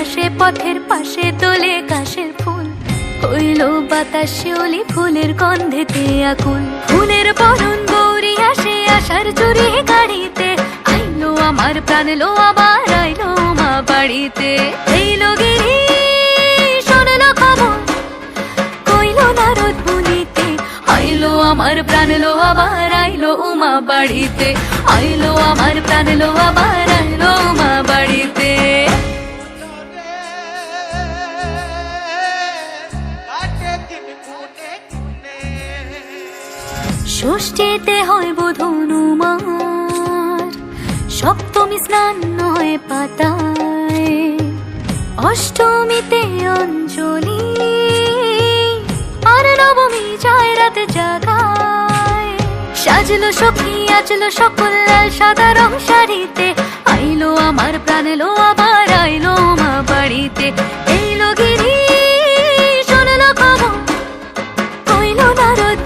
আসে পথের পাশে তোলে কাশের ফুল। হইল বাতাস শিউলি ফুলের গন্ধেতে আকুল। ফুলের বরণ গৌরী আসে আসার চুরি গাড়িতে। আইলো আমার প্রাণ লো আবার আইলো মা বাড়িতে। এইলো গিরি শোনলো খবর, কইলো নারদ মুনিতে। আইলো আমার প্রাণ লো আবার আইলো উমা বাড়িতে। আইলো আমার প্রাণ লো আবার আইলো উমা ষষ্ঠীতে হয় বোধনুমার সপ্তমী স্নান নয় পাতায়। অষ্টমীতে অঞ্জলি। আর নবমী যায় রাতে জাগায়। সাজলো সখী আজলো সকল লাল সাদা রং শাড়িতে। আইলো আমার প্রাণ লো আবার, আইলো মা বাড়িতে। এইলো গিরি শোনলো খবর। কইলো, নারদ